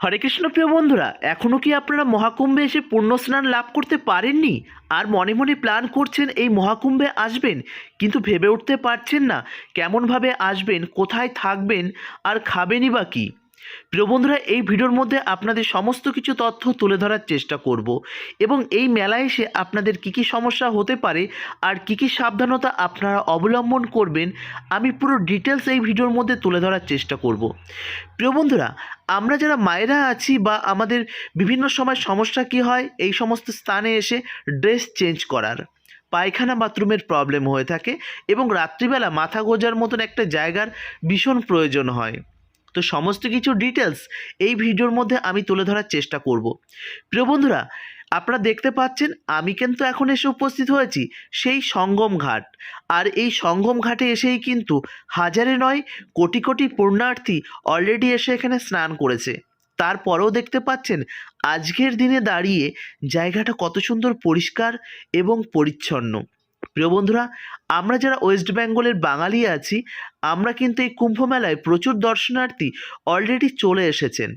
হরে কৃষ্ণ প্রিয় বন্ধুরা এখনও কি আপনারা মহাকুম্ভে এসে পুণ্য স্নান লাভ করতে পারেননি? আর মনে মনে প্ল্যান করছেন এই মহাকুম্ভে আসবেন, কিন্তু ভেবে উঠতে পারছেন না কেমনভাবে আসবেন, কোথায় থাকবেন, আর খাবেনই বা কী? প্রিয় বন্ধুরা, এই ভিডিওর মধ্যে আপনাদের সমস্ত কিছু তথ্য তুলে ধরার চেষ্টা করব এবং এই মেলায় এসে আপনাদের কী কী সমস্যা হতে পারে আর কী কী সাবধানতা আপনারা অবলম্বন করবেন, আমি পুরো ডিটেলস এই ভিডিওর মধ্যে তুলে ধরার চেষ্টা করব। প্রিয় বন্ধুরা, আমরা যারা মায়েরা আছি বা আমাদের বিভিন্ন সময় সমস্যা কী হয়, এই সমস্ত স্থানে এসে ড্রেস চেঞ্জ করার, পায়খানা বাথরুমের প্রবলেম হয়ে থাকে এবং রাত্রিবেলা মাথা গোজার মতন একটা জায়গার ভীষণ প্রয়োজন হয়। তো সমস্ত কিছু ডিটেলস এই ভিডিওর মধ্যে আমি তুলে ধরার চেষ্টা করব। প্রিয় বন্ধুরা, আপনারা দেখতে পাচ্ছেন আমি কিন্তু এখন এসে উপস্থিত হয়েছি সেই সঙ্গম ঘাট। আর এই সঙ্গম ঘাটে এসেই কিন্তু হাজারে নয়, কোটি কোটি পুণ্যার্থী অলরেডি এসে এখানে স্নান করেছে। তারপরেও দেখতে পাচ্ছেন আজকের দিনে দাঁড়িয়ে জায়গাটা কত সুন্দর পরিষ্কার এবং পরিচ্ছন্ন। প্রিয় বন্ধুরা, আমরা যারা ওয়েস্ট বেঙ্গলের বাঙালি আছি, আমরা কিন্তু এই কুম্ভ মেলায় প্রচুর দর্শনার্থী অলরেডি চলে এসেছেন।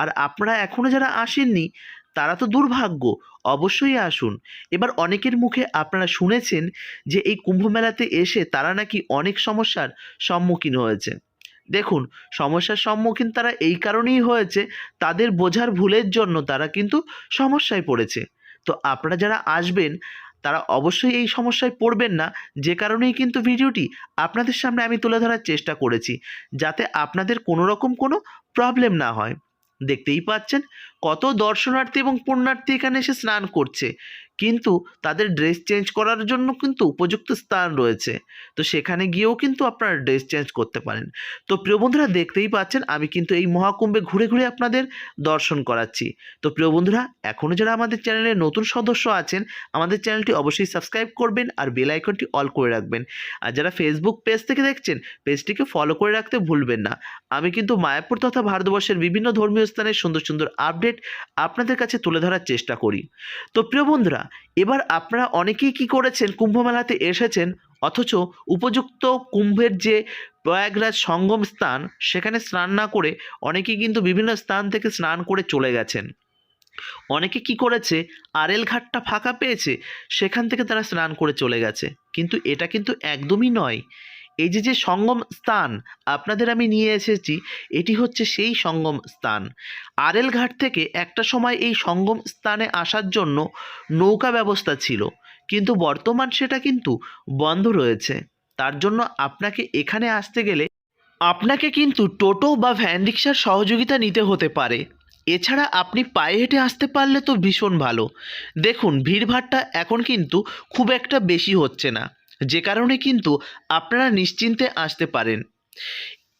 আর আপনারা এখনও যারা আসেননি, তারা তো দুর্ভাগ্য, অবশ্যই আসুন। এবার অনেকের মুখে আপনারা শুনেছেন যে এই কুম্ভ মেলাতে এসে তারা নাকি অনেক সমস্যার সম্মুখীন হয়েছে। দেখুন, সমস্যার সম্মুখীন তারা এই কারণেই হয়েছে, তাদের বোঝার ভুলের জন্য তারা কিন্তু সমস্যায় পড়েছে। তো আপনারা যারা আসবেন তারা অবশ্যই এই সমস্যায় পড়বেন না। যে কারণেই কিন্তু ভিডিওটি আপনাদের সামনে আমি তুলে ধরার চেষ্টা করেছি। যাতে আপনাদের কোনো রকম কোনো প্রবলেম না হয়। দেখতেই পাচ্ছেন কত দর্শনার্থী এবং পুণ্যার্থী এখানে এসে স্নান করছে। কিন্তু তাদের ড্রেস চেঞ্জ করার জন্য কিন্তু উপযুক্ত স্থান রয়েছে। তো সেখানে গিয়েও কিন্তু আপনারা ড্রেস চেঞ্জ করতে পারেন। তো প্রিয় বন্ধুরা, দেখতেই পাচ্ছেন, আমি কিন্তু এই মহাকুম্ভে ঘুরে ঘুরে আপনাদের দর্শন করাচ্ছি। তো প্রিয় বন্ধুরা এখনও যারা আমাদের চ্যানেলে নতুন সদস্য আছেন, আমাদের চ্যানেলটি অবশ্যই সাবস্ক্রাইব করবেন আর বেল আইকনটি অল করে রাখবেন। আর যারা ফেসবুক পেজ থেকে দেখছেন পেজটিকে ফলো করে রাখতে ভুলবেন না। আমি কিন্তু মায়াপুর তথা ভারতবর্ষের বিভিন্ন ধর্মীয় স্থানের সুন্দর সুন্দর আপডেট আপনাদের কাছে তুলে ধরার চেষ্টা করি। তো প্রিয় বন্ধুরা, এবার আপনারা অনেকেই কি করেছেন? কুম্ভ মেলাতে এসেছেন, অথচ উপযুক্ত কুম্ভের যে প্রয়াগরাজ সঙ্গম স্থান সেখানে স্নান না করে অনেকেই কিন্তু বিভিন্ন স্থান থেকে স্নান করে চলে গেছেন। অনেকে কি করেছে? আরেল ঘাটটা ফাঁকা পেয়েছে, সেখান থেকে তারা স্নান করে চলে গেছে। কিন্তু এটা কিন্তু একদমই নয়। এই যে যে সঙ্গম স্থান আপনাদের আমি নিয়ে এসেছি, এটি হচ্ছে সেই সঙ্গম স্থান। আরেল ঘাট থেকে একটা সময় এই সঙ্গম স্থানে আসার জন্য নৌকা ব্যবস্থা ছিল। কিন্তু বর্তমান সেটা কিন্তু বন্ধ রয়েছে। তার জন্য আপনাকে এখানে আসতে গেলে আপনাকে কিন্তু টোটো বা ভ্যান রিক্সার সহযোগিতা নিতে হতে পারে। এছাড়া আপনি পায়ে হেঁটে আসতে পারলে তো ভীষণ ভালো। দেখুন, ভিড়ভাড়টা এখন কিন্তু খুব একটা বেশি হচ্ছে না। যে কারণে কিন্তু আপনারা নিশ্চিন্তে আসতে পারেন।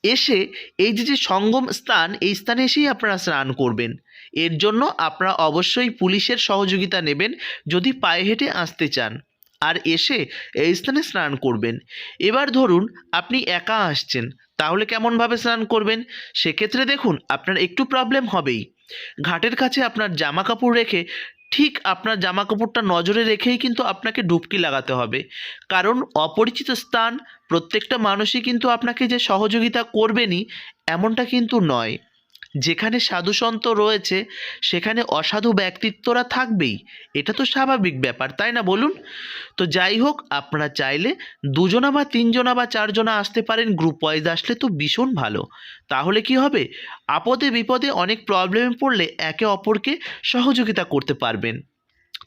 এসে এই যে যে সঙ্গম স্থান, এই স্থানে এসেই আপনারা স্নান করবেন। এর জন্য আপনারা অবশ্যই পুলিশের সহযোগিতা নেবেন যদি পায়ে হেঁটে আসতে চান। আর এসে এই স্থানে স্নান করবেন। এবার ধরুন আপনি একা আসছেন, তাহলে কেমনভাবে স্নান করবেন? সেক্ষেত্রে দেখুন, আপনার একটু প্রবলেম হবেই। ঘাটের কাছে আপনার জামা কাপড় রেখে ঠিক আপনার জামা কাপড়টা নজরে রেখেই কিন্তু আপনাকে ডুবকি লাগাতে হবে। কারণ অপরিচিত স্থান প্রত্যেকটা মানুষই কিন্তু আপনাকে যে সহযোগিতা করবেনই, এমনটা কিন্তু নয়। যেখানে সাধুসন্ত রয়েছে, সেখানে অসাধু ব্যক্তিত্বরা থাকবেই। এটা তো স্বাভাবিক ব্যাপার, তাই না বলুন? তো যাই হোক, আপনারা চাইলে দুজনা বা তিনজনা বা চারজনা আসতে পারেন গ্রুপ ওয়াইজ আসলে তো ভীষণ ভালো। তাহলে কি হবে? আপদে বিপদে অনেক প্রবলেমে পড়লে একে অপরকে সহযোগিতা করতে পারবেন।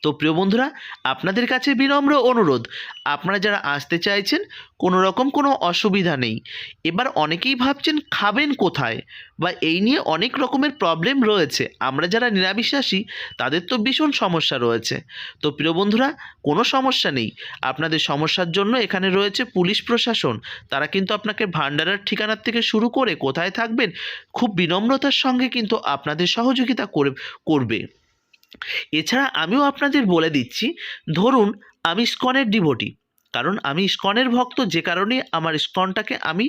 তো প্রিয় বন্ধুরা, আপনাদের কাছে বিনম্র অনুরোধ। আপনারা যারা আসতে চাইছেন, কোনো রকম কোনো অসুবিধা নেই। এবার অনেকেই ভাবছেন, খাবেন কোথায়? বা এই নিয়ে অনেক রকমের প্রবলেম রয়েছে। আমরা যারা নিরামিষাসী তাদের তো ভীষণ সমস্যা রয়েছে। তো প্রিয় বন্ধুরা, কোনো সমস্যা নেই। আপনাদের সমস্যার জন্য এখানে রয়েছে পুলিশ প্রশাসন। তারা কিন্তু আপনাকে ভান্ডারার ঠিকানার থেকে শুরু করে কোথায় থাকবেন, খুব বিনম্রতার সঙ্গে কিন্তু আপনাদের সহযোগিতা করে, করবে। এছাড়া আমিও আপনাদের বলে দিচ্ছি ধরুন আমি স্কনের ডিভোটি কারণ আমি ইস্কনের ভক্ত, যে কারণে আমার ইস্কনটাকে আমি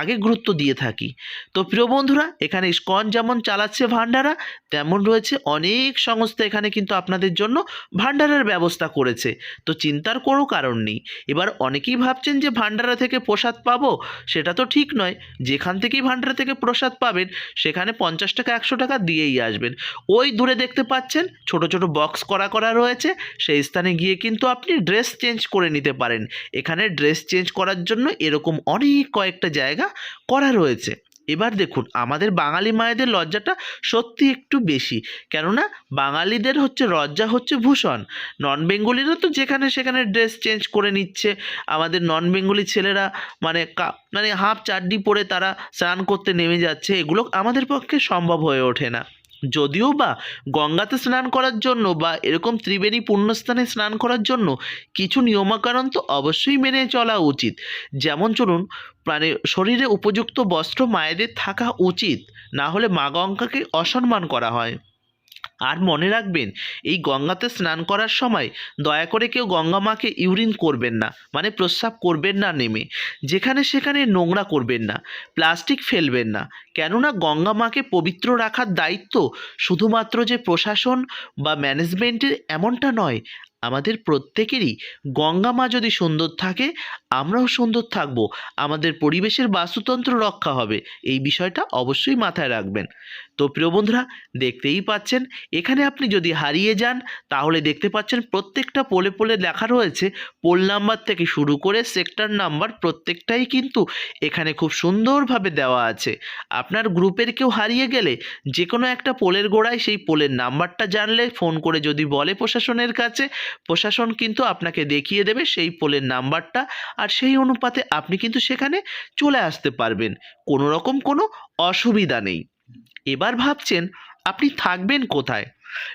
আগে গুরুত্ব দিয়ে থাকি। তো প্রিয় বন্ধুরা, এখানে ইস্কন যেমন চালাচ্ছে ভান্ডারা তেমন রয়েছে অনেক সংস্থা এখানে কিন্তু আপনাদের জন্য ভান্ডারের ব্যবস্থা করেছে। তো চিন্তার কোনো কারণ নেই। এবার অনেকেই ভাবছেন যে ভান্ডারা থেকে প্রসাদ পাবো, সেটা তো ঠিক নয়। যেখান থেকেই ভান্ডারা থেকে প্রসাদ পাবেন, সেখানে পঞ্চাশ টাকা, একশো টাকা দিয়েই আসবেন। ওই দূরে দেখতে পাচ্ছেন, ছোট ছোট বক্স করা করা রয়েছে। সেই স্থানে গিয়ে কিন্তু আপনি ড্রেস চেঞ্জ করে নিতে পারেন। এখানে ড্রেস চেঞ্জ করার জন্য এরকম অনেক কয়েকটা জায়গা করা রয়েছে। এবার দেখুন, আমাদের বাঙালি মায়েদের লজ্জাটা সত্যি একটু বেশি। কেননা বাঙালিদের হচ্ছে লজ্জা হচ্ছে ভূষণ। নন বেঙ্গলিরা তো যেখানে সেখানে ড্রেস চেঞ্জ করে নিচ্ছে। আমাদের নন বেঙ্গলি ছেলেরা মানে মানে হাফ চাড্ডি পরে তারা স্নান করতে নেমে যাচ্ছে। এগুলো আমাদের পক্ষে সম্ভব হয়ে ওঠে না। যদিও বা গঙ্গাতে স্নান করার জন্য বা এরকম ত্রিবেণী পুণ্যস্থানে স্নান করার জন্য কিছু নিয়মাকানুন তো অবশ্যই মেনে চলা উচিত। যেমন চলুন মানে শরীরে উপযুক্ত বস্ত্র মায়েদের থাকা উচিত, না হলে মা গঙ্গাকে অসম্মান করা হয়। আর মনে রাখবেন, এই গঙ্গাতে স্নান করার সময় দয়া করে কেউ গঙ্গা মাকে ইউরিন করবেন না মানে প্রস্রাব করবেন না নেমে। যেখানে সেখানে নোংরা করবেন না, প্লাস্টিক ফেলবেন না। কেননা গঙ্গা মাকে পবিত্র রাখার দায়িত্ব শুধুমাত্র যে প্রশাসন বা ম্যানেজমেন্টের এমনটা নয়, আমাদের প্রত্যেকেরই। গঙ্গা মা যদি সুন্দর থাকে, আমরাও সুন্দর থাকব। আমাদের পরিবেশের বাস্তুতন্ত্র রক্ষা হবে। এই বিষয়টা অবশ্যই মাথায় রাখবেন। তো প্রিয় বন্ধুরা, দেখতেই পাচ্ছেন, এখানে আপনি যদি হারিয়ে যান, তাহলে দেখতে পাচ্ছেন প্রত্যেকটা পোলে পোলে লেখা রয়েছে পোল নাম্বার থেকে শুরু করে সেক্টর নাম্বার প্রত্যেকটাই কিন্তু এখানে খুব সুন্দরভাবে দেওয়া আছে। আপনার গ্রুপের কেউ হারিয়ে গেলে যে কোনো একটা পোলের গোড়ায় সেই পোলের নাম্বারটা জানলে ফোন করে যদি বলে প্রশাসনের কাছে, প্রশাসন কিন্তু আপনাকে দেখিয়ে দেবে সেই পোলের নাম্বারটা আর সেই অনুপাতে আপনি কিন্তু সেখানে চলে আসতে পারবেন। কোনো রকম কোনো অসুবিধা নেই। এবার ভাবছেন আপনি থাকবেন কোথায়?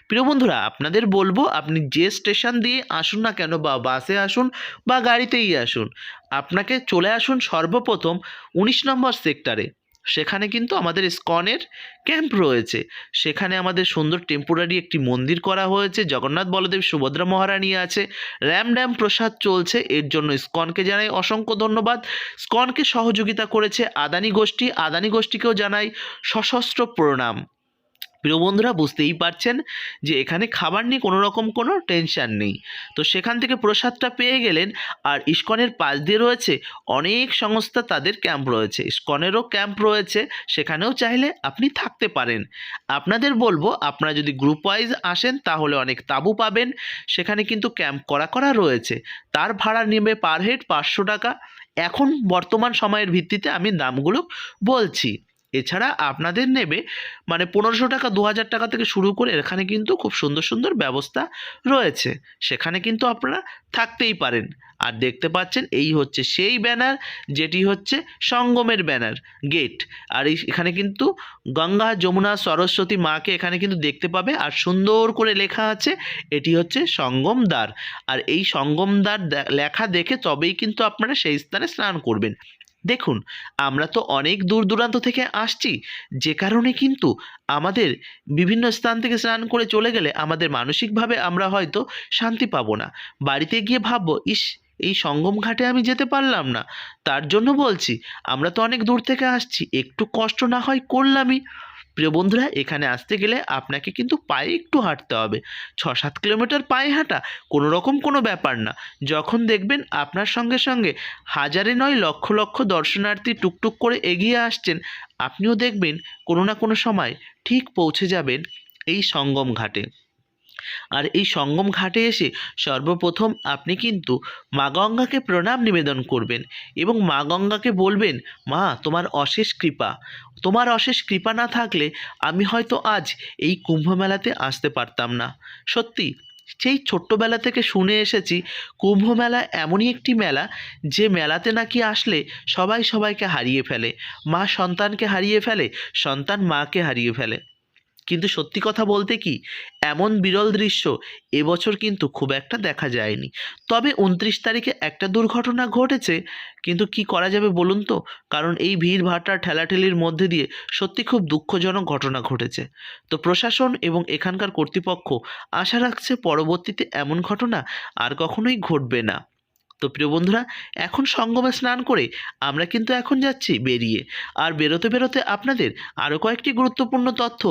প্রিয় বন্ধুরা, আপনাদের বলব আপনি যে স্টেশন দিয়ে আসুন না কেন বা বাসে আসুন বা গাড়িতেই আসুন, আপনাকে চলে আসুন সর্বপ্রথম উনিশ নম্বর সেক্টরে। সেখানে কিন্তু আমাদের স্কনের ক্যাম্প রয়েছে। সেখানে আমাদের সুন্দর টেম্পোরারি একটি মন্দির করা হয়েছে। জগন্নাথ বলদেব, সুভদ্রা মহারানী আছে। র্যাম ড্যাম প্রসাদ চলছে। এর জন্য স্কনকে জানাই অসংখ্য ধন্যবাদ। স্কনকে সহযোগিতা করেছে আদানি গোষ্ঠী। আদানি গোষ্ঠীকেও জানাই সশস্ত্র প্রণাম। প্রিয় বন্ধুরা, বুঝতেই পারছেন যে এখানে খাবার নিয়ে কোনো রকম কোনো টেনশন নেই। তো সেখান থেকে প্রসাদটা পেয়ে গেলেন আর ইস্কনের পাশ দিয়ে রয়েছে অনেক সংস্থা তাদের ক্যাম্প রয়েছে। ইস্কনেরও ক্যাম্প রয়েছে, সেখানেও চাইলে আপনি থাকতে পারেন। আপনাদের বলব, আপনারা যদি গ্রুপ ওয়াইজ আসেন তাহলে অনেক তাঁবু পাবেন। সেখানে কিন্তু ক্যাম্প করা করা রয়েছে। তার ভাড়া নেবে পার হেড পাঁচশো টাকা। এখন বর্তমান সময়ের ভিত্তিতে আমি দামগুলো বলছি। এছাড়া আপনাদের নেবে মানে পনেরোশো টাকা দু হাজার টাকা থেকে শুরু করে এখানে কিন্তু খুব সুন্দর সুন্দর ব্যবস্থা রয়েছে। সেখানে কিন্তু আপনারা থাকতেই পারেন। আর দেখতে পাচ্ছেন, এই হচ্ছে সেই ব্যানার, যেটি হচ্ছে সঙ্গমের ব্যানার, গেট। আর এখানে কিন্তু গঙ্গা, যমুনা, সরস্বতী মাকে এখানে কিন্তু দেখতে পাবে। আর সুন্দর করে লেখা আছে, এটি হচ্ছে সঙ্গম দ্বার। আর এই সঙ্গম দ্বার লেখা দেখে তবেই কিন্তু আপনারা সেই স্থানে স্নান করবেন। দেখুন, আমরা তো অনেক দূর দূরান্ত থেকে আসছি, যে কারণে কিন্তু আমাদের বিভিন্ন স্থান থেকে স্নান করে চলে গেলে আমাদের মানসিকভাবে আমরা হয়তো শান্তি পাবো না। বাড়িতে গিয়ে ভাববো, ইস, এই সঙ্গম ঘাটে আমি যেতে পারলাম না। তার জন্য বলছি, আমরা তো অনেক দূর থেকে আসছি, একটু কষ্ট না হয় করলামই। প্রিয় বন্ধুরা, এখানে আসতে গেলে আপনাকে কিন্তু পায়ে একটু হাঁটতে হবে। ছ সাত কিলোমিটার পায়ে হাঁটা কোনো রকম কোনো ব্যাপার না। যখন দেখবেন আপনার সঙ্গে সঙ্গে হাজারে নয়, লক্ষ লক্ষ দর্শনার্থী টুকটুক করে এগিয়ে আসছেন, আপনিও দেখবেন কোনো না কোনো সময় ঠিক পৌঁছে যাবেন এই সঙ্গম ঘাটে। আর এই সঙ্গম ঘাটে এসে সর্বপ্রথম আপনি কিন্তু মা গঙ্গাকে প্রণাম নিবেদন করবেন এবং মা গঙ্গাকে বলবেন, মা, তোমার অশেষ কৃপা। তোমার অশেষ কৃপা না থাকলে আমি হয়তো আজ এই কুম্ভ মেলাতে আসতে পারতাম না। সত্যি, সেই ছোট্টবেলা থেকে শুনে এসেছি কুম্ভ মেলা এমনই একটি মেলা যে মেলাতে নাকি আসলে সবাই সবাইকে হারিয়ে ফেলে। মা সন্তানকে হারিয়ে ফেলে, সন্তান মাকে হারিয়ে ফেলে। কিন্তু সত্যি কথা বলতে কি, এমন বিরল দৃশ্য এবছর কিন্তু খুব একটা দেখা যায়নি। তবে উনত্রিশ তারিখে একটা দুর্ঘটনা ঘটেছে, কিন্তু কি করা যাবে বলুন তো? কারণ এই ভিড় ভাট্টা ঠেলাঠেলির মধ্যে দিয়ে সত্যি খুব দুঃখজনক ঘটনা ঘটেছে। তো প্রশাসন এবং এখানকার কর্তৃপক্ষ আশা রাখছে পরবর্তীতে এমন ঘটনা আর কখনোই ঘটবে না। তো প্রিয় বন্ধুরা, এখন সঙ্গমে স্নান করে আমরা কিন্তু এখন যাচ্ছি বেরিয়ে। আর বেরোতে বেরোতে আপনাদের আরও কয়েকটি গুরুত্বপূর্ণ তথ্য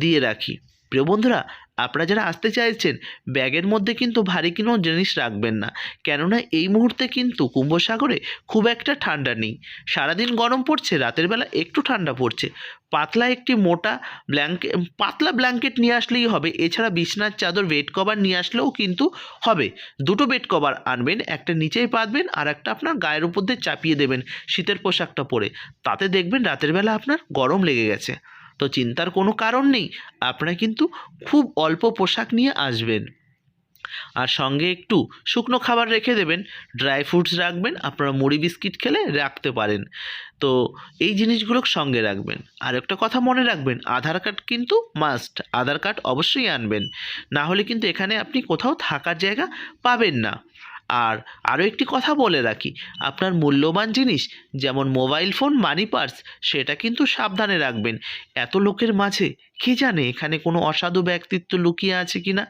দিয়ে রাখি। প্রিয় বন্ধুরা, আপনারা যারা আসতে চাইছেন, ব্যাগের মধ্যে কিন্তু ভারী কোনো জিনিস রাখবেন না। কেননা এই মুহূর্তে কিন্তু কুম্ভসাগরে খুব একটা ঠান্ডা নেই। সারাদিন গরম পড়ছে, রাতের বেলা একটু ঠান্ডা পড়ছে। পাতলা একটি মোটা ব্ল্যাঙ্কেট পাতলা ব্ল্যাঙ্কেট নিয়ে আসলেই হবে। এছাড়া বিছনার চাদর, বেড কভার নিয়ে আসলেও কিন্তু হবে। দুটো বেড কভার আনবেন, একটা নিচেই পাতবেন আর একটা আপনার গায়ের উপর দিয়ে চাপিয়ে দেবেন শীতের পোশাকটা পরে। তাতে দেখবেন রাতের বেলা আপনার গরম লেগে গেছে। তো চিন্তার কোনো কারণ নেই, আপনারা কিন্তু খুব অল্প পোশাক নিয়ে আসবেন। আর সঙ্গে একটু শুকনো খাবার রেখে দেবেন ড্রাই ফ্রুটস রাখবেন, আপনারা মুড়ি বিস্কিট খেলে রাখতে পারেন। তো এই জিনিসগুলো সঙ্গে রাখবেন। আর একটা কথা মনে রাখবেন, আধার কার্ড কিন্তু মাস্ট আধার কার্ড অবশ্যই আনবেন। না হলে কিন্তু এখানে আপনি কোথাও থাকার জায়গা পাবেন না। আর আরও একটি কথা বলে রাখি। আপনার মূল্যবান জিনিস, যেমন মোবাইল ফোন মানি পার্স সেটা কিন্তু সাবধানে রাখবেন। এত লোকের মাঝে কে জানে এখানে কোনো অসাধু ব্যক্তিত্ব লুকিয়ে আছে কি না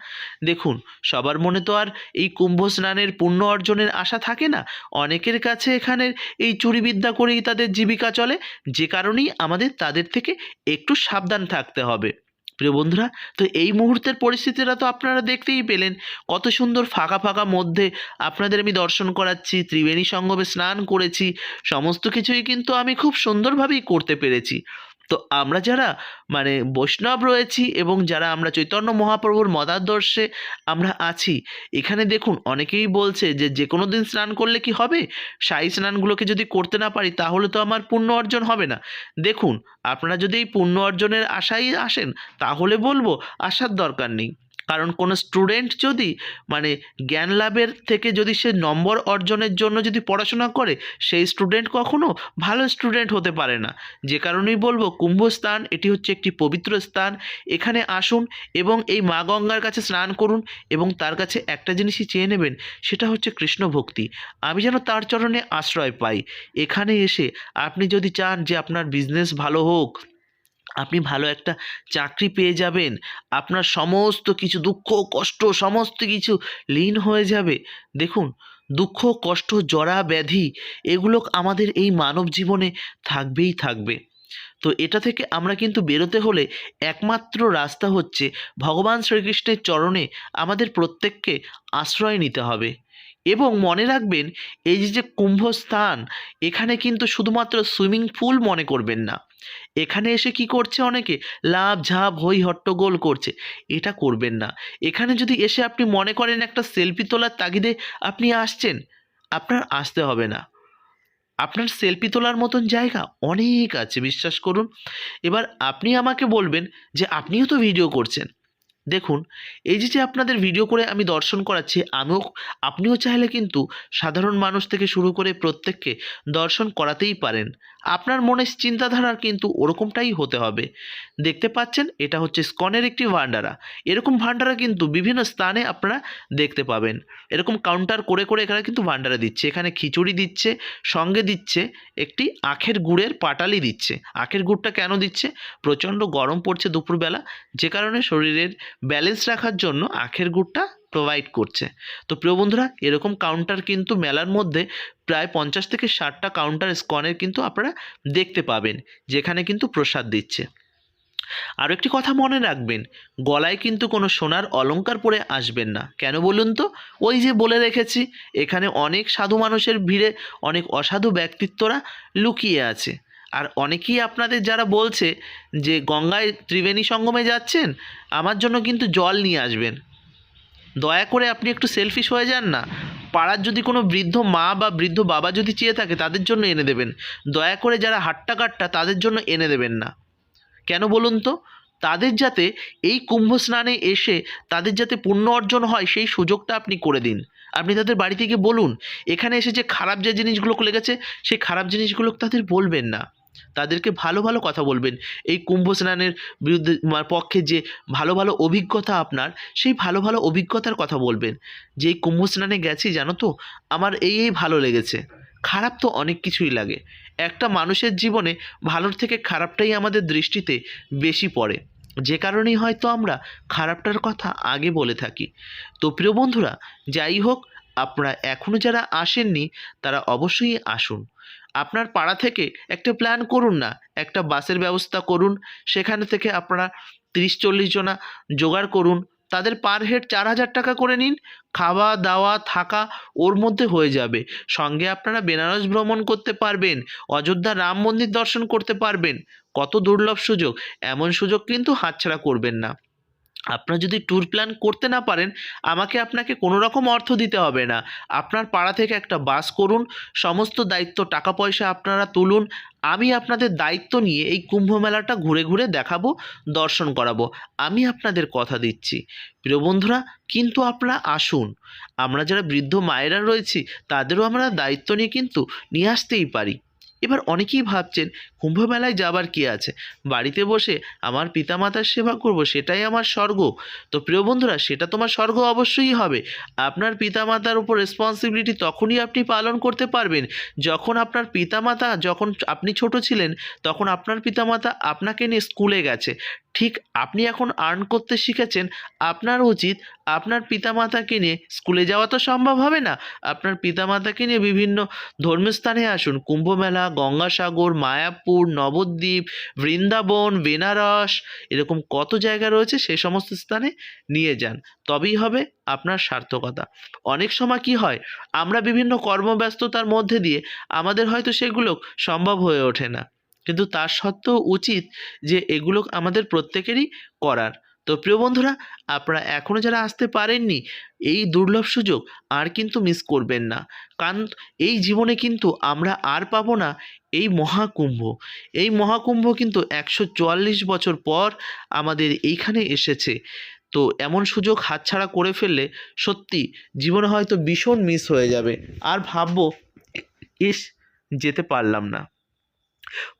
দেখুন, সবার মনে তো আর এই কুম্ভ স্নানের পুণ্য অর্জনের আশা থাকে না। অনেকের কাছে এখানের এই চুরিবিদ্যা করেই তাদের জীবিকা চলে। যে কারণেই আমাদের তাদের থেকে একটু সাবধান থাকতে হবে। প্রিয় বন্ধুরা, তো এই মুহূর্তের পরিস্থিতিটা তো আপনারা দেখতেই পেলেন। কত সুন্দর ফাঁকা ফাঁকা মধ্যে আপনাদের আমি দর্শন করাচ্ছি, ত্রিবেণী সঙ্গমে স্নান করেছি, সমস্ত কিছুই কিন্তু আমি খুব সুন্দরভাবেই করতে পেরেছি। তো আমরা যারা মানে বৈষ্ণব রয়েছি এবং যারা আমরা চৈতন্য মহাপ্রভুর মতাদর্শে আমরা আছি, এখানে দেখুন অনেকেই বলছে যে যে কোনো দিন স্নান করলে কি হবে? সাই স্নানগুলোকে যদি করতে না পারি তাহলে তো আমার পুণ্য অর্জন হবে না। দেখুন, আপনারা যদি এই পুণ্য অর্জনের আশায় আসেন, তাহলে বলব আসার দরকার নেই। কারণ কোনো স্টুডেন্ট যদি মানে জ্ঞান লাভের থেকে যদি সে নম্বর অর্জনের জন্য যদি পড়াশোনা করে, সেই স্টুডেন্ট কখনো ভালো স্টুডেন্ট হতে পারে না। যে কারণেই বলব, কুম্ভস্থান, এটি হচ্ছে একটি পবিত্র স্থান। এখানে আসুন এবং এই মা গঙ্গার কাছে স্নান করুন এবং তার কাছে একটা জিনিসই চেয়ে নেবেন, সেটা হচ্ছে কৃষ্ণ ভক্তি। আমি যেন তার চরণে আশ্রয় পাই। এখানে এসে আপনি যদি চান যে আপনার বিজনেস ভালো হোক আপনি ভালো একটা চাকরি পেয়ে যাবেন, আপনার সমস্ত কিছু দুঃখ, কষ্ট, সমস্ত কিছু লীন হয়ে যাবে। দেখুন, দুঃখ, কষ্ট, জরা, ব্যাধি এগুলো আমাদের এই মানব জীবনে থাকবেই থাকবে। তো এটা থেকে আমরা কিন্তু বেরোতে হলে একমাত্র রাস্তা হচ্ছে ভগবান শ্রীকৃষ্ণের চরণে আমাদের প্রত্যেককে আশ্রয় নিতে হবে। এবং মনে রাখবেন, এই যে যে কুম্ভস্থান, এখানে কিন্তু শুধুমাত্র সুইমিং পুল মনে করবেন না। এখানে এসে কি করছে অনেকে? লাভ ঝাপ হই হট্টগোল করছে। এটা করবেন না। এখানে যদি এসে আপনি মনে করেন একটা সেলফি তোলার তাগিদে আপনি আসছেন, আপনার আসতে হবে না। আপনার সেলফি তোলার মতন জায়গা অনেক আছে, বিশ্বাস করুন। এবার আপনি আমাকে বলবেন যে, আপনিও তো ভিডিও করছেন। দেখুন, এই যে যে আপনাদের ভিডিও করে আমি দর্শন করাচ্ছি, আমিও, আপনিও চাইলে কিন্তু সাধারণ মানুষ থেকে শুরু করে প্রত্যেককে দর্শন করাতেই পারেন। আপনার মনে চিন্তাধারার কিন্তু ওরকমটাই হতে হবে। দেখতে পাচ্ছেন, এটা হচ্ছে স্কনের একটি ভান্ডারা এরকম ভান্ডারা কিন্তু বিভিন্ন স্থানে আপনারা দেখতে পাবেন। এরকম কাউন্টার করে করে এখানে কিন্তু ভান্ডারা দিচ্ছে। এখানে খিচুড়ি দিচ্ছে, সঙ্গে দিচ্ছে, একটি আখের গুড়ের পাটালি দিচ্ছে। আখের গুড়টা কেন দিচ্ছে? প্রচণ্ড গরম পড়ছে দুপুরবেলা। যে কারণে শরীরের ব্যালেন্স রাখার জন্য আখের গুড়টা প্রোভাইড করছে। তো প্রিয় বন্ধুরা, এরকম কাউন্টার কিন্তু মেলার মধ্যে প্রায় পঞ্চাশ থেকে ষাটটা কাউন্টার স্কনের কিন্তু আপনারা দেখতে পাবেন, যেখানে কিন্তু প্রসাদ দিচ্ছে। আর একটি কথা মনে রাখবেন, গলায় কিন্তু কোনো সোনার অলঙ্কার পরে আসবেন না। কেন বলুন তো? ওই যে বলে রেখেছি, এখানে অনেক সাধু মানুষের ভিড়ে অনেক অসাধু ব্যক্তিত্বরা লুকিয়ে আছে। আর অনেকেই আপনাদের যারা বলছে যে, গঙ্গায় ত্রিবেণী সঙ্গমে যাচ্ছেন? আমার জন্য কিন্তু জল নিয়ে আসবেন। দয়া করে আপনি একটু সেলফিশ হয়ে যান না। পাড়ার যদি কোনো বৃদ্ধ মা বা বৃদ্ধ বাবা যদি চেয়ে থাকে, তাদের জন্য এনে দেবেন। দয়া করে যারা হাট্টা কাট্টা তাদের জন্য এনে দেবেন না। কেন বলুন তো? তাদের যাতে এই কুম্ভ স্নানে এসে তাদের যাতে পুণ্য অর্জন হয়, সেই সুযোগটা আপনি করে দিন। আপনি তাদের বাড়ি থেকে বলুন, এখানে এসে যে খারাপ যে জিনিসগুলো লেগেছে, সেই খারাপ জিনিসগুলো তাদের বলবেন না। তাদেরকে ভালো ভালো কথা বলবেন। এই কুম্ভ স্নানের বিরুদ্ধে পক্ষে যে ভালো ভালো অভিজ্ঞতা আপনার, সেই ভালো ভালো অভিজ্ঞতার কথা বলবেন। যে এই কুম্ভ স্নানে গেছি, জানো তো, আমার এই এই ভালো লেগেছে। খারাপ তো অনেক কিছুই লাগে। একটা মানুষের জীবনে ভালোর থেকে খারাপটাই আমাদের দৃষ্টিতে বেশি পড়ে। যে কারণেই হয়তো আমরা খারাপটার কথা আগে বলে থাকি। তো প্রিয় বন্ধুরা, যাই হোক, আপনারা এখনও যারা আসেননি, তারা অবশ্যই আসুন। আপনার পাড়া থেকে একটা প্ল্যান করুন না। একটা বাসের ব্যবস্থা করুন, সেখানে থেকে আপনারা তিরিশ চল্লিশ জনা জোগাড় করুন। তাদের পার হেড চার হাজার টাকা করে নিন, খাওয়া, দাওয়া, থাকা ওর মধ্যে হয়ে যাবে। সঙ্গে আপনারা বেনারস ভ্রমণ করতে পারবেন, অযোধ্যা রাম মন্দির দর্শন করতে পারবেন। কত দুর্লভ সুযোগ, এমন সুযোগ কিন্তু হাতছাড়া করবেন না। আপনারা যদি ট্যুর প্ল্যান করতে না পারেন, আমাকে আপনাকে কোনো রকম অর্থ দিতে হবে না। আপনার পাড়া থেকে একটা বাস করুন, সমস্ত দায়িত্ব, টাকা পয়সা আপনারা তুলুন, আমি আপনাদের দায়িত্ব নিয়ে এই কুম্ভ মেলাটা ঘুরে ঘুরে দেখাবো, দর্শন করাবো। আমি আপনাদের কথা দিচ্ছি। প্রিয় বন্ধুরা, কিন্তু আপনারা আসুন। আমরা যারা বৃদ্ধ মায়েরা রয়েছি, তাদেরও আমরা দায়িত্ব নিয়ে কিন্তু নিয়ে আসতেই পারি। এবার অনেকেই ভাবছেন, কুম্ভমেলায় যাবার কি আছে? বাড়িতে বসে আমার পিতামাতার সেবা করব, সেটাই আমার স্বর্গ। তো প্রিয় বন্ধুরা, সেটা তোমার স্বর্গ অবশ্যই হবে। আপনার পিতামাতার উপর রেসপন্সিবিলিটি তখনই আপনি পালন করতে পারবেন। যখন আপনার পিতামাতা, যখন আপনি ছোট ছিলেন, তখন আপনার পিতামাতা আপনাকে নিয়ে স্কুলে গেছে। ঠিক আপনি এখন আর্ন করতে শিখেছেন, আপনার উচিত আপনার পিতামাতাকে নিয়ে স্কুলে যাওয়া তো সম্ভব হবে না। আপনার পিতামাতাকে নিয়ে বিভিন্ন ধর্মীয় স্থানে আসুন। কুম্ভমেলা, গঙ্গাসাগর, মায়াপুর, নবদ্বীপ, বৃন্দাবন, বেনারস, এরকম কত জায়গা রয়েছে সেই সমস্ত স্থানে নিয়ে যান। তবেই হবে আপনার সার্থকতা। অনেক সময় কি হয়, আমরা বিভিন্ন কর্মব্যস্ততার মধ্যে দিয়ে আমাদের হয়তো সেগুলো সম্ভব হয়ে ওঠে না। কিন্তু তার সত্ত্বেও উচিত যে এগুলো আমাদের প্রত্যেকেরই করার। তো প্রিয় বন্ধুরা, আপনারা এখনও যারা আসতে পারেননি, এই দুর্লভ সুযোগ আর কিন্তু মিস করবেন না। কারণ এই জীবনে কিন্তু আমরা আর পাবো না এই মহাকুম্ভ। এই মহাকুম্ভ কিন্তু একশো চুয়াল্লিশ বছর পর আমাদের এইখানে এসেছে। তো এমন সুযোগ হাতছাড়া করে ফেললে সত্যি জীবনে হয়তো ভীষণ মিস হয়ে যাবে। আর ভাববো ইস যেতে পারলাম না।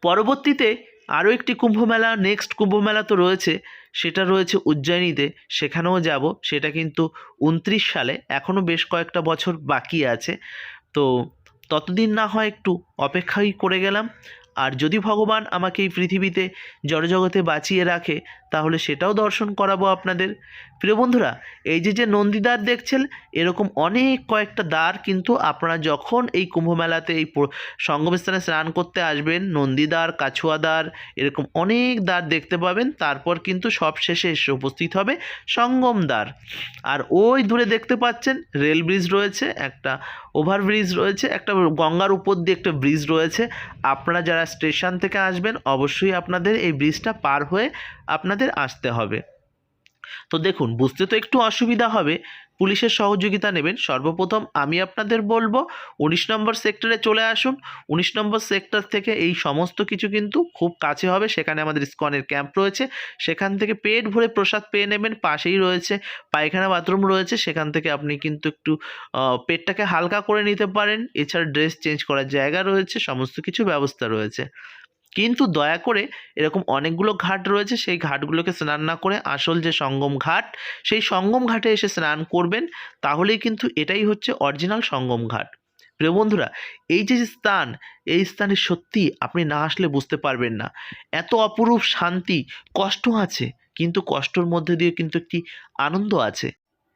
পরবর্তীতে আরও একটি কুম্ভমেলা নেক্সট কুম্ভমেলা তো রয়েছে, সেটা রয়েছে উজ্জয়িনীতে, সেখানেও যাব, সেটা কিন্তু উনত্রিশ সালে এখনও বেশ কয়েকটা বছর বাকি আছে। তো ততদিন না হয় একটু অপেক্ষাই করে গেলাম। আর যদি ভগবান আমাকে এই পৃথিবীতে জড়জগতে বাঁচিয়ে রাখে তাহলে সেটাও দর্শন করাবো আপনাদের। প্রিয় বন্ধুরা, এই যে যে নন্দীদ্বার দেখছেন, এরকম অনেক কয়েকটা দ্বার কিন্তু আপনারা যখন এই কুম্ভমেলাতে এই সঙ্গমস্থানে স্নান করতে আসবেন, নন্দীদ্বার কাছুয়াদ্বার এরকম অনেক দ্বার দেখতে পাবেন, তারপর কিন্তু সব শেষে এসে উপস্থিত হবে সঙ্গম দ্বার। আর ওই দূরে দেখতে পাচ্ছেন, রেল ব্রিজ রয়েছে, একটা ওভারব্রিজ রয়েছে, একটা গঙ্গার উপর দিয়ে একটা ব্রিজ রয়েছে। আপনারা যারা স্টেশন থেকে আসবেন, অবশ্যই আপনাদের এই ব্রিজটা পার হয়ে আপনাদের আসতে হবে। তো দেখুন, বুঝতে তো একটু অসুবিধা হবে। পুলিশের সহযোগিতা নেবেন। সর্বপ্রথম আমি আপনাদের বলব, উনিশ নম্বর সেক্টরে চলে আসুন। উনিশ নম্বর সেক্টর থেকে এই সমস্ত কিছু কিন্তু খুব কাছে হবে। সেখানে আমাদের স্কনের ক্যাম্প রয়েছে। সেখান থেকে পেট ভরে প্রসাদ পেয়ে নেবেন। পাশেই রয়েছে, পায়খানা বাথরুম রয়েছে। সেখান থেকে আপনি কিন্তু একটু পেটটাকে হালকা করে নিতে পারেন। এছাড়া ড্রেস চেঞ্জ করার জায়গা রয়েছে। সমস্ত কিছু ব্যবস্থা রয়েছে। কিন্তু দয়া করে এরকম অনেকগুলো ঘাট রয়েছে, সেই ঘাটগুলোকে স্নান না করে আসল যে সঙ্গম ঘাট, সেই সঙ্গম ঘাটে এসে স্নান করবেন, তাহলেই কিন্তু এটাই হচ্ছে অরিজিনাল সঙ্গম ঘাট। প্রিয় বন্ধুরা, এই যে স্থান, এই স্থানে সত্যি আপনি না আসলে বুঝতে পারবেন না। এত অপরূপ শান্তি, কষ্ট আছে, কিন্তু কষ্টর মধ্যে দিয়ে কিন্তু একটি আনন্দ আছে।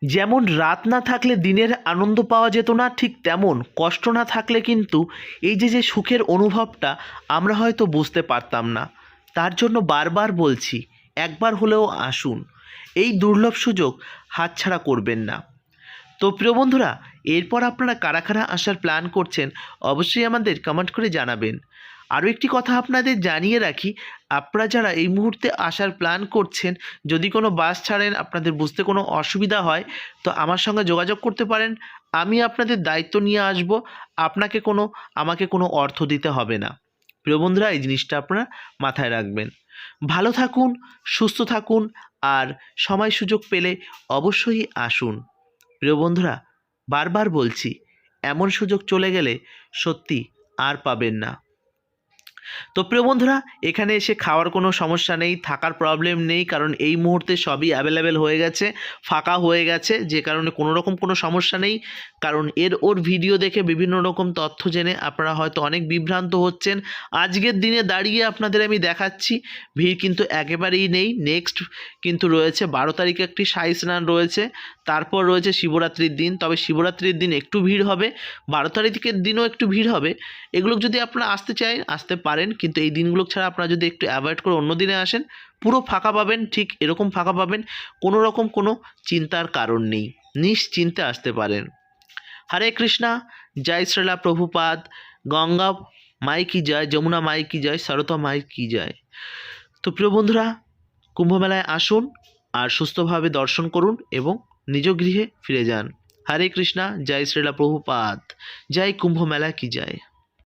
যেমন রাত না থাকলে দিনের আনন্দ পাওয়া যেত না, ঠিক তেমন কষ্ট না থাকলে কিন্তু এই যে যে সুখের অনুভবটা আমরা হয়তো বুঝতে পারতাম না। তার জন্য বারবার বলছি, একবার হলেও আসুন। এই দুর্লভ সুযোগ হাতছাড়া করবেন না। তো প্রিয় বন্ধুরা, এরপর আপনারা কারা কারা আসার প্ল্যান করছেন, অবশ্যই আমাদের কমেন্ট করে জানাবেন। আরও একটি কথা আপনাদের জানিয়ে রাখি, আপনারা যারা এই মুহূর্তে আসার প্ল্যান করছেন, যদি কোনো বাস ছাড়েন, আপনাদের বুঝতে কোনো অসুবিধা হয়, তো আমার সঙ্গে যোগাযোগ করতে পারেন। আমি আপনাদের দায়িত্ব নিয়ে আসব, আপনাকে কোনো, আমাকে কোনো অর্থ দিতে হবে না। প্রিয় বন্ধুরা, এই জিনিসটা আপনারা মাথায় রাখবেন। ভালো থাকুন, সুস্থ থাকুন, আর সময় সুযোগ পেলে অবশ্যই আসুন। প্রিয় বন্ধুরা, বারবার বলছি, এমন সুযোগ চলে গেলে সত্যি আর পাবেন না। তো প্রিয় বন্ধুরা, এখানে এসে খাওয়ার কোনো সমস্যা নেই, থাকার প্রবলেম নেই, কারণ এই মুহূর্তে সবই অ্যাভেলেবেল হয়ে গেছে, ফাঁকা হয়ে গেছে, যে কারণে কোনো রকম কোনো সমস্যা নেই। কারণ এর ওর ভিডিও দেখে বিভিন্ন রকম তথ্য জেনে আপনারা হয়তো অনেক বিভ্রান্ত হচ্ছেন। আজকের দিনে দাঁড়িয়ে আপনাদের আমি দেখাচ্ছি, ভিড় কিন্তু একেবারেই নেই। নেক্সট কিন্তু রয়েছে, বারো তারিখে একটি সাই স্নান রয়েছে, তারপর রয়েছে শিবরাত্রির দিন। তবে শিবরাত্রির দিন একটু ভিড় হবে, বারো তারিখের দিনও একটু ভিড় হবে। এগুলো যদি আপনারা আসতে চান আসতে পারেন, কিন্তু এই দিনগুলো ছাড়া আপনারা যদি একটু অ্যাভয়েড করে অন্য দিনে আসেন, পুরো ফাঁকা পাবেন, ঠিক এরকম ফাঁকা পাবেন, কোনো রকম কোনো চিন্তার কারণ নেই, নিশ্চিন্তে আসতে পারেন। হরে কৃষ্ণা, জয় শ্রীলা প্রভুপাদ, গঙ্গা মাই কি জয়, যমুনা মাই কি জয় সরতা মাই কি জয়। তো প্রিয় বন্ধুরা, কুম্ভমেলায় আসুন আর সুস্থভাবে দর্শন করুন এবং নিজ গৃহে ফিরে যান। হরে কৃষ্ণা, জয় শ্রীলা প্রভুপাদ, জয় কুম্ভ মেলা কি জয়।